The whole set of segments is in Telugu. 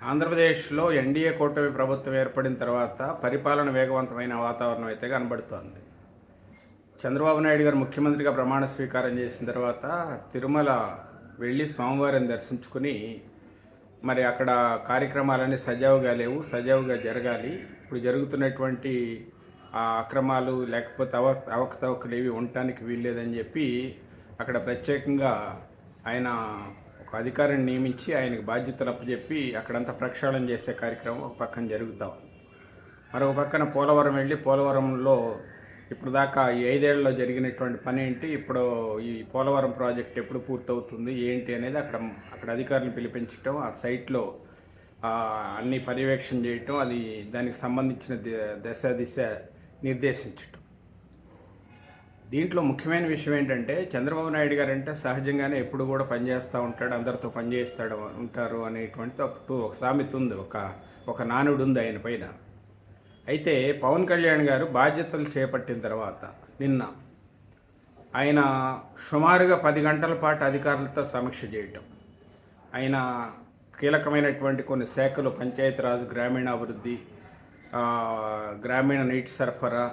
ఆంధ్రప్రదేశ్లో ఎన్డీఏ కూటమి ప్రభుత్వం ఏర్పడిన తర్వాత పరిపాలన వేగవంతమైన వాతావరణం అయితే కనబడుతోంది. చంద్రబాబు నాయుడు గారు ముఖ్యమంత్రిగా ప్రమాణ స్వీకారం చేసిన తర్వాత తిరుమల వెళ్ళి స్వామివారిని దర్శించుకుని మరి అక్కడ కార్యక్రమాలన్నీ సజావుగా లేవు సజావుగా జరగాలి. ఇప్పుడు జరుగుతున్నటువంటి ఆ అక్రమాలు లేకపోతే అవ అవకతవకలు ఏవి ఉండటానికి వీల్లేదని చెప్పి అక్కడ ప్రత్యేకంగా ఆయన ఒక అధికారిని నియమించి ఆయనకు బాధ్యతలు అప్పచెప్పి అక్కడంతా ప్రక్షాళన చేసే కార్యక్రమం ఒక పక్కన జరుగుతాం మరొక పక్కన పోలవరం వెళ్ళి పోలవరంలో ఇప్పుడు దాకా ఈ ఐదేళ్ళలో జరిగినటువంటి పని ఏంటి? ఇప్పుడు ఈ పోలవరం ప్రాజెక్ట్ ఎప్పుడు పూర్తవుతుంది? ఏంటి అనేది అక్కడ అక్కడ అధికారులను పిలిపించడం ఆ సైట్లో అన్ని పర్యవేక్షణ చేయటం అది దానికి సంబంధించిన దశ దిశ నిర్దేశించటం. దీంట్లో ముఖ్యమైన విషయం ఏంటంటే చంద్రబాబు నాయుడు గారు అంటే సహజంగానే ఎప్పుడు కూడా పనిచేస్తూ ఉంటాడు అందరితో పనిచేస్తాడు ఉంటారు అనేటువంటిది ఒక టూ- ఒక సామెత ఉంది ఒక ఒక నానుడు ఉంది ఆయన పైన. అయితే పవన్ కళ్యాణ్ గారు బాధ్యతలు చేపట్టిన తర్వాత నిన్న ఆయన సుమారుగా పది గంటల పాటు అధికారులతో సమీక్ష చేయటం. ఆయన కీలకమైనటువంటి కొన్ని శాఖలు పంచాయతీరాజ్ గ్రామీణాభివృద్ధి గ్రామీణ నీటి సరఫరా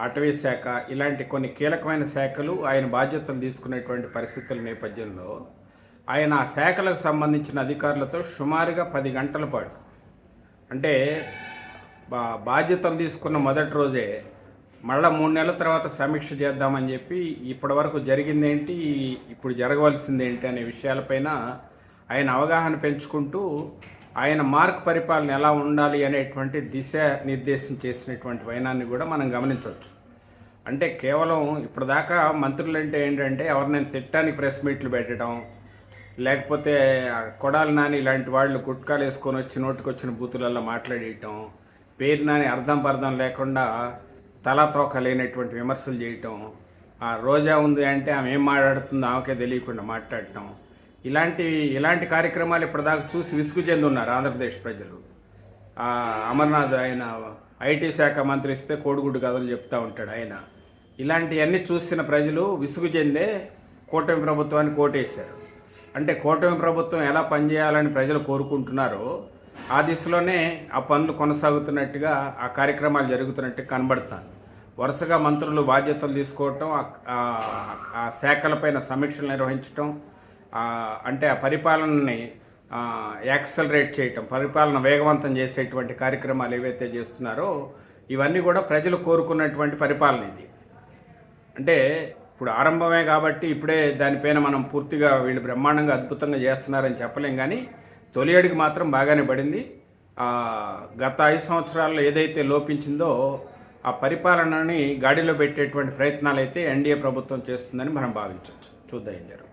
అటవీ శాఖ ఇలాంటి కొన్ని కీలకమైన శాఖలు ఆయన బాధ్యతలు తీసుకునేటువంటి పరిస్థితుల నేపథ్యంలో ఆయన ఆ శాఖలకు సంబంధించిన అధికారులతో సుమారుగా పది గంటల పాటు అంటే బా బాధ్యతలు తీసుకున్న మొదటి రోజే మళ్ళా మూడు నెలల తర్వాత సమీక్ష చేద్దామని చెప్పి ఇప్పటి వరకు జరిగిందేంటి ఇప్పుడు జరగవలసింది ఏంటి అనే విషయాలపైన ఆయన అవగాహన పెంచుకుంటూ ఆయన మార్క్ పరిపాలన ఎలా ఉండాలి అనేటువంటి దిశ నిర్దేశం చేసినటువంటి వైనాన్ని కూడా మనం గమనించవచ్చు. అంటే కేవలం ఇప్పటిదాకా మంత్రులు అంటే ఏంటంటే ఎవరినైనా తిట్టడానికి ప్రెస్ మీట్లు పెట్టడం లేకపోతే కొడాలి నాని ఇలాంటి వాళ్ళు గుట్కాలు వేసుకొని వచ్చి నోటికొచ్చిన బూతులలో మాట్లాడేయటం పేరు నాని అర్థం పర్థం లేకుండా తలాతోక లేనటువంటి విమర్శలు చేయటం ఆ రోజా ఉంది అంటే ఆమె ఏం మాట్లాడుతుందో ఆమెకే తెలియకుండా మాట్లాడటం ఇలాంటి ఇలాంటి కార్యక్రమాలు ఇప్పటిదాకా చూసి విసుగు చెంది ఉన్నారు ఆంధ్రప్రదేశ్ ప్రజలు. అమర్నాథ్ ఆయన ఐటీ శాఖ మంత్రి ఇస్తే కోడిగుడ్డు కథలు చెప్తా ఉంటాడు ఆయన. ఇలాంటివన్నీ చూసిన ప్రజలు విసుగు చెందే కూటమి ప్రభుత్వాన్ని కోటేశారు. అంటే కూటమి ప్రభుత్వం ఎలా పనిచేయాలని ప్రజలు కోరుకుంటున్నారో ఆ దిశలోనే ఆ పనులు కొనసాగుతున్నట్టుగా ఆ కార్యక్రమాలు జరుగుతున్నట్టు కనబడుతాను వరుసగా మంత్రులు బాధ్యతలు తీసుకోవటం ఆ- శాఖలపైన సమీక్షలు నిర్వహించటం అంటే ఆ పరిపాలనని యాక్సలరేట్ చేయటం పరిపాలన వేగవంతం చేసేటువంటి కార్యక్రమాలు ఏవైతే చేస్తున్నారో ఇవన్నీ కూడా ప్రజలు కోరుకున్నటువంటి పరిపాలన ఇది. అంటే ఇప్పుడు ఆరంభమే కాబట్టి ఇప్పుడే దానిపైన మనం పూర్తిగా వీళ్ళు బ్రహ్మాండంగా అద్భుతంగా చేస్తున్నారని చెప్పలేం కానీ తొలి అడుగు మాత్రం బాగానే పడింది. గత ఐదు సంవత్సరాల్లో ఏదైతే లోపించిందో ఆ పరిపాలనని గాడిలో పెట్టేటువంటి ప్రయత్నాలు అయితే ఎన్డీఏ ప్రభుత్వం చేస్తుందని మనం భావించవచ్చు చూద్దాం జరుగుతుంది.